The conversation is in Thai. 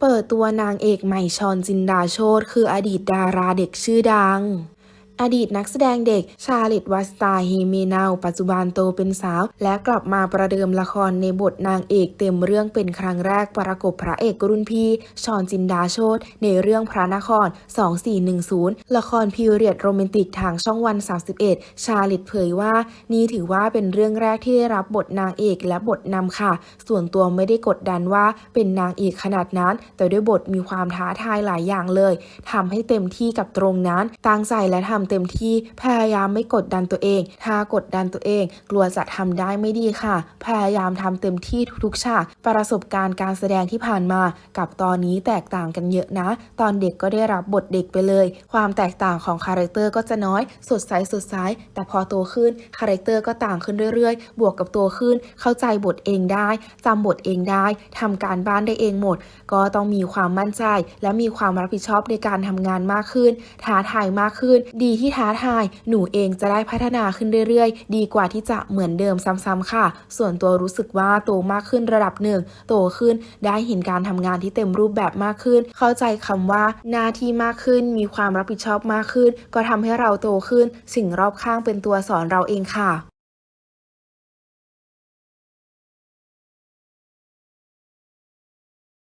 เปิดตัวนางเอกใหม่ชอนจินดาโชตคืออดีตดาราเด็กชื่อดัง อดีตนักแสดงเด็กชาลิตวัสตาเฮเมนาวปัจจุบันโตเป็นสาว และกลับมาประเดิมละครในบทนางเอกเต็มเรื่องเป็นครั้งแรกประกบพระเอกรุ่นพี่ชอนจินดาโชตในเรื่องพระนคร 2410 ละครพีเรียดโรแมนติกทางช่องวัน 31 ชาลิตเผยว่า นี่ถือว่าเป็นเรื่องแรกที่ได้รับบทนางเอกและบทนำค่ะ ส่วนตัวไม่ได้กดดันว่าเป็นนางเอกขนาดนั้น แต่ด้วยบทมีความท้าทายหลายอย่างเลยทำให้เต็มที่กับตรงนั้นตั้งใจและทำเต็มที่พยายามไม่กดดันตัวเอง ถ้ากดดันตัวเอง กลัวจะทำได้ไม่ดีค่ะ พยายามทำเต็มที่ทุกๆฉากประสบการณ์การแสดงที่ผ่านมา กับตอนนี้แตกต่างกันเยอะนะ ตอนเด็กก็ได้รับบทเด็กไปเลย ความแตกต่างของคาแรคเตอร์ก็จะน้อย สดใสสดใสแต่พอโตขึ้นคาแรคเตอร์ก็ต่างขึ้นเรื่อยๆ บวกกับโตขึ้น เข้าใจบทเองได้จำบทเองได้ทำการบ้านได้เองหมด ก็ต้องมีความมั่นใจ และมีความรับผิดชอบในการทำงานมากขึ้น ท้าทายมากขึ้น ดีที่ท้าทาย หนูเองจะได้พัฒนาขึ้นเรื่อยๆ ดีกว่าที่จะเหมือนเดิมซ้ำๆค่ะ ส่วนตัวรู้สึกว่าโตมากขึ้นระดับหนึ่ง โตขึ้นได้เห็นการทำงานที่เต็มรูปแบบมากขึ้น เข้าใจคำว่าหน้าที่มากขึ้น มีความรับผิดชอบมากขึ้น ก็ทำให้เราโตขึ้น สิ่งรอบข้างเป็นตัวสอนเราเองค่ะ